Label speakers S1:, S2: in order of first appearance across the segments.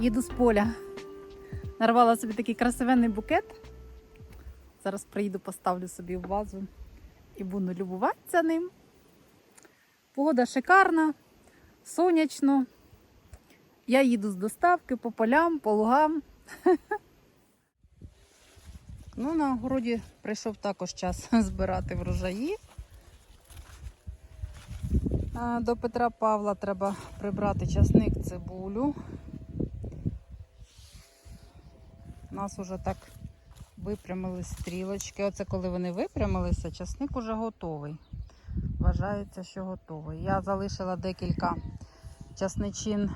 S1: Їду з поля. Нарвала собі такий красивенний букет. Зараз приїду, поставлю собі в вазу і буду любуватися ним. Погода шикарна, сонячно. Я їду з доставки по полям, по лугам. Ну, на городі прийшов також час збирати врожаї. До Петра Павла треба прибрати часник цибулю. У нас уже так випрямились стрілочки. Оце коли вони випрямилися, часник уже готовий. Вважається, що готовий. Я залишила декілька часничин е,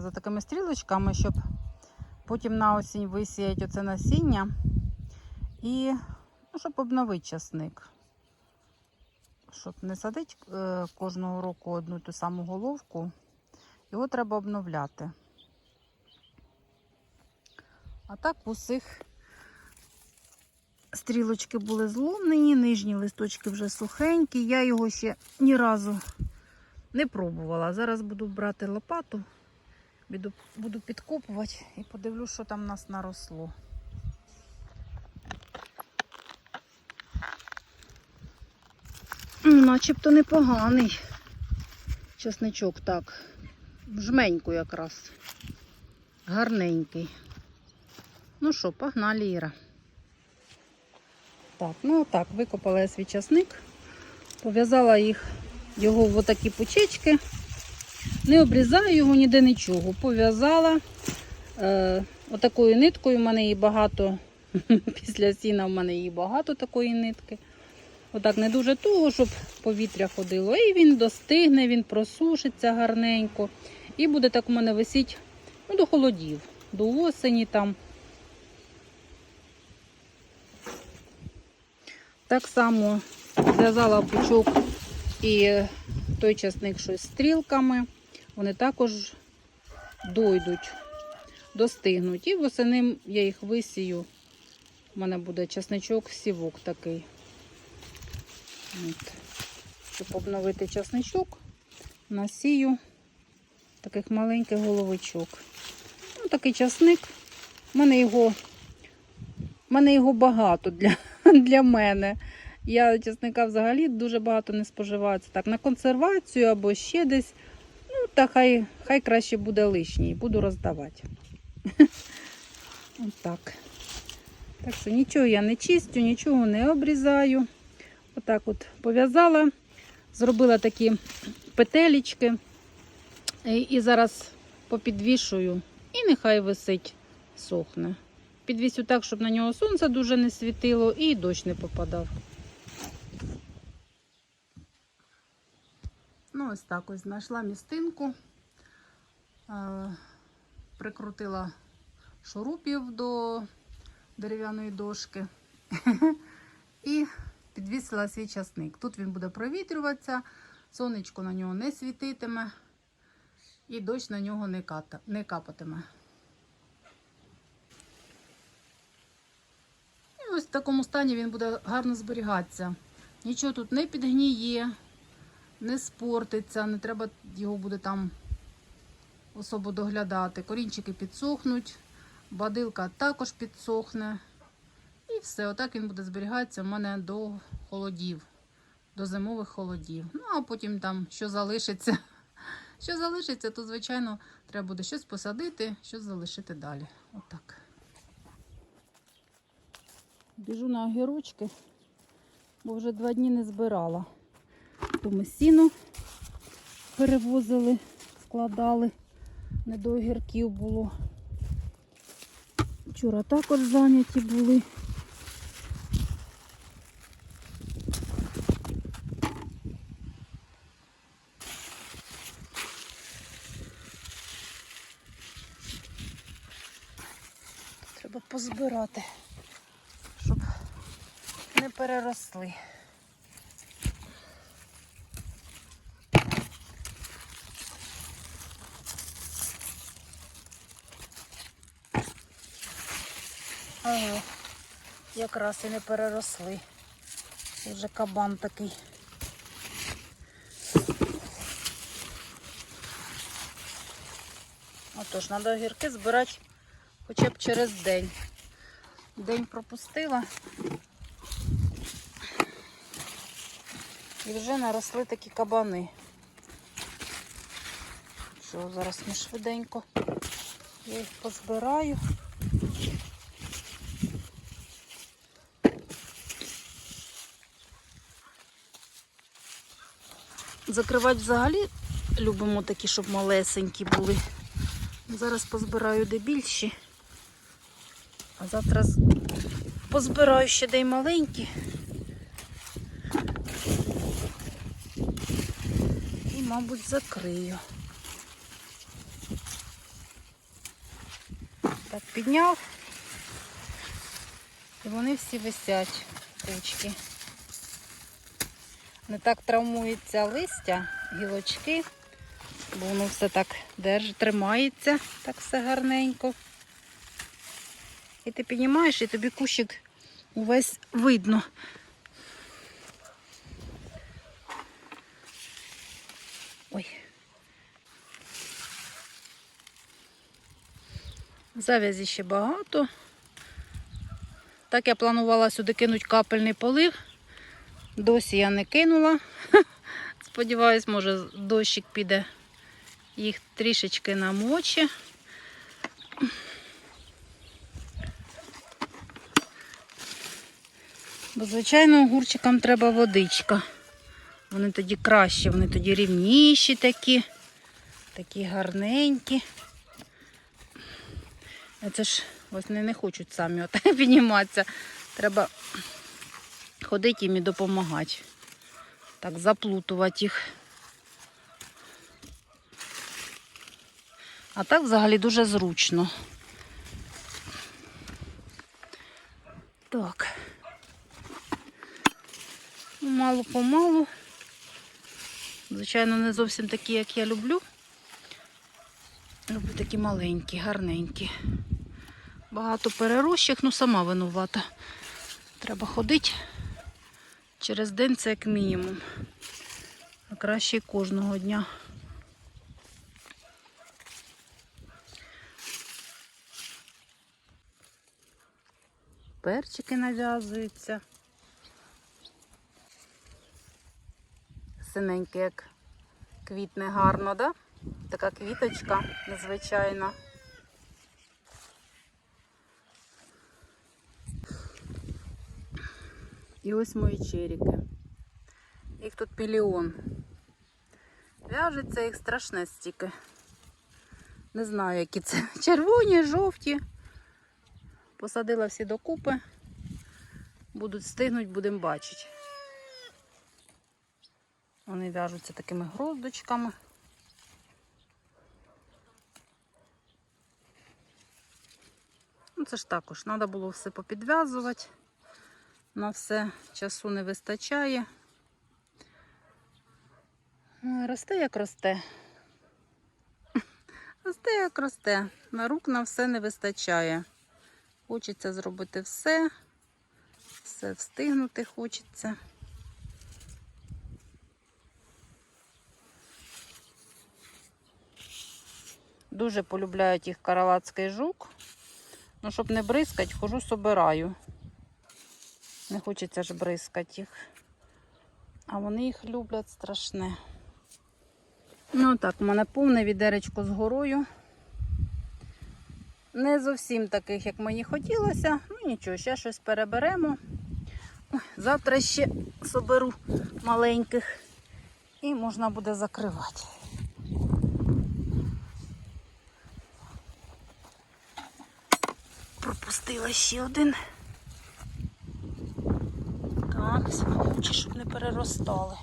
S1: за такими стрілочками, щоб потім на осінь висіяти оце насіння і ну, щоб обновити часник. Щоб не садити е, кожного року одну ту саму головку, його треба обновляти. А так в усіх стрілочки були зломлені, нижні листочки вже сухенькі. Я його ще ні разу не пробувала. Зараз буду брати лопату, буду, підкопувати і подивлюсь, що там в нас наросло. Начебто непоганий часничок, так. Жменьку якраз. Гарненький. Ну що, погнали, Іра. Так, ну так, викопала я свій часник, пов'язала їх його в отакі пучечки. Не обрізаю його ніде нічого. Пов'язала е, отакою ниткою. У мене її багато. Після сіна в мене її багато такої нитки. Отак не дуже туго, щоб повітря ходило. І він достигне, він просушиться гарненько. І буде так у мене висіти ну, до холодів, до осені там. Так само зв'язала пучок і той часник щось стрілками. Вони також дойдуть, достигнуть. І восени я їх висію. У мене буде часничок, сівок такий. От. Щоб обновити часничок, насію таких маленьких головичок. Ну, такий часник. У мене його, в мене його багато для, для мене. Я часника взагалі дуже багато не споживаю. Так, на консервацію або ще десь. Ну, та хай, хай краще буде лишній, буду роздавати. Отак. Так що нічого я не чистю, нічого не обрізаю. Отак от пов'язала, зробила такі петелечки. І, і зараз попідвішую. І нехай висить, сохне. Підвісю так, щоб на нього сонце дуже не світило і дощ не попадав. Ну, ось так ось знайшла містинку, е, прикрутила шурупів до дерев'яної дошки і підвісила свій часник. Тут він буде провітрюватися, сонечко на нього не світитиме і дощ на нього не капатиме. Ось в такому стані він буде гарно зберігатися. Нічого тут не підгніє, не спортиться, не треба його буде там особо доглядати. Корінчики підсохнуть, бадилка також підсохне. І все, отак він буде зберігатися в мене до холодів, до зимових холодів. Ну, а потім там що залишиться. Що залишиться, то, звичайно, треба буде щось посадити, щось залишити далі. Отак. Біжу на огірочки, бо вже два дні не збирала. То ми сіно перевозили, складали, не до огірків було. Вчора також зайняті були. Треба позбирати, переросли. Ага, якраз і не переросли. Це вже кабан такий. От Тож треба огірки збирати хоча б через день. День пропустила. І вже наросли такі кабани. Що зараз ми швиденько. Я їх позбираю. Закривати взагалі любимо такі, щоб малесенькі були. Зараз позбираю де більші. А завтра позбираю ще де й маленькі. Мабуть, закрию. Так, підняв. І вони всі висять, кучки. Не так травмується листя, гілочки, бо воно все так держить, тримається, так все гарненько. І ти піднімаєш, і тобі кущик увесь видно. Ой. Завязі ще багато. Так я планувала сюди кинути капельний полив. Досі я не кинула. Сподіваюсь, може дощик піде, їх трішечки намоче. Бо, звичайно, огурчикам треба водичка. Вони тоді краще, вони тоді рівніші такі, такі гарненькі. Це ж ось вони не хочуть самі підніматися. Треба ходити їм і допомагати. Так, заплутувати їх. А так взагалі дуже зручно. Так. Мало помалу. Звичайно, не зовсім такі, як я люблю. Люблю такі маленькі, гарненькі. Багато перерощих, ну сама винувата. Треба ходити через день це як мінімум. А краще кожного дня. Перчики нав'язуються. Синеньке, як квітне гарно, да? Така квіточка незвичайна. І ось мої черіки. Їх тут мільйон. В'яжеться їх страшне стільки. Не знаю, які це. Червоні, жовті. Посадила всі докупи. Будуть стигнуть, будемо бачити. Вони в'яжуться такими гроздочками. Ну, це ж також, треба було все попідв'язувати. На все часу не вистачає. Росте як росте. Росте як росте. На рук на все не вистачає. Хочеться зробити все. Все встигнути хочеться. Дуже полюбляють їх каралацький жук. Ну, щоб не бризкать, хожу собираю. Не хочеться ж бризкати їх. А вони їх люблять страшне. Ну так, у мене повне відеречко з горою. Не зовсім таких, як мені хотілося. Ну нічого, ще щось переберемо. Ой, Завтра ще соберу маленьких і можна буде закривати. Пропустила ще один. Так, смачі, щоб не переростали.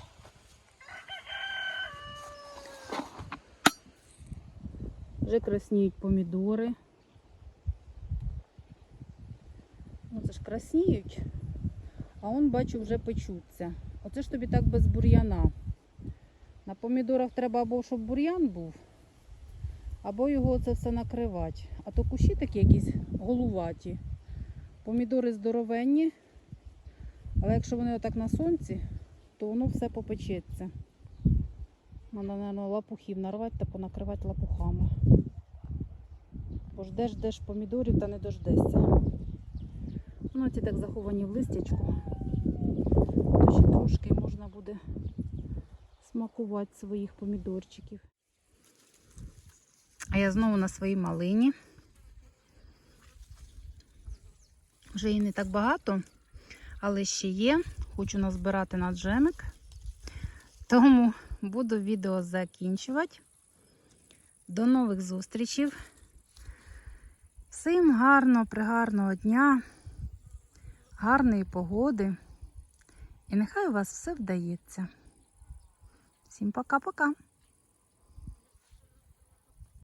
S1: Вже красніють помідори. Ну це ж красніють, а он бачу вже печуться. Оце ж тобі так без бур'яна. На помідорах треба або щоб бур'ян був, або його це все накривати. А то кущі такі якісь голуваті. Помідори здоровенні, але якщо вони отак на сонці, то воно все попечеться. Треба, мабуть, лапухів нарвати та понакривати лапухами. Бо ждеш, ждеш помідорів та не дождешся. Ну, ці так заховані в листячку. То ще трошки можна буде смакувати своїх помідорчиків. А я знову на своїй малині. Вже її не так багато, але ще є. Хочу назбирати на джемик. Тому буду відео закінчувати. До нових зустрічей. Всім гарного, пригарного дня, гарної погоди. І нехай у вас все вдається. Всім пока-пока.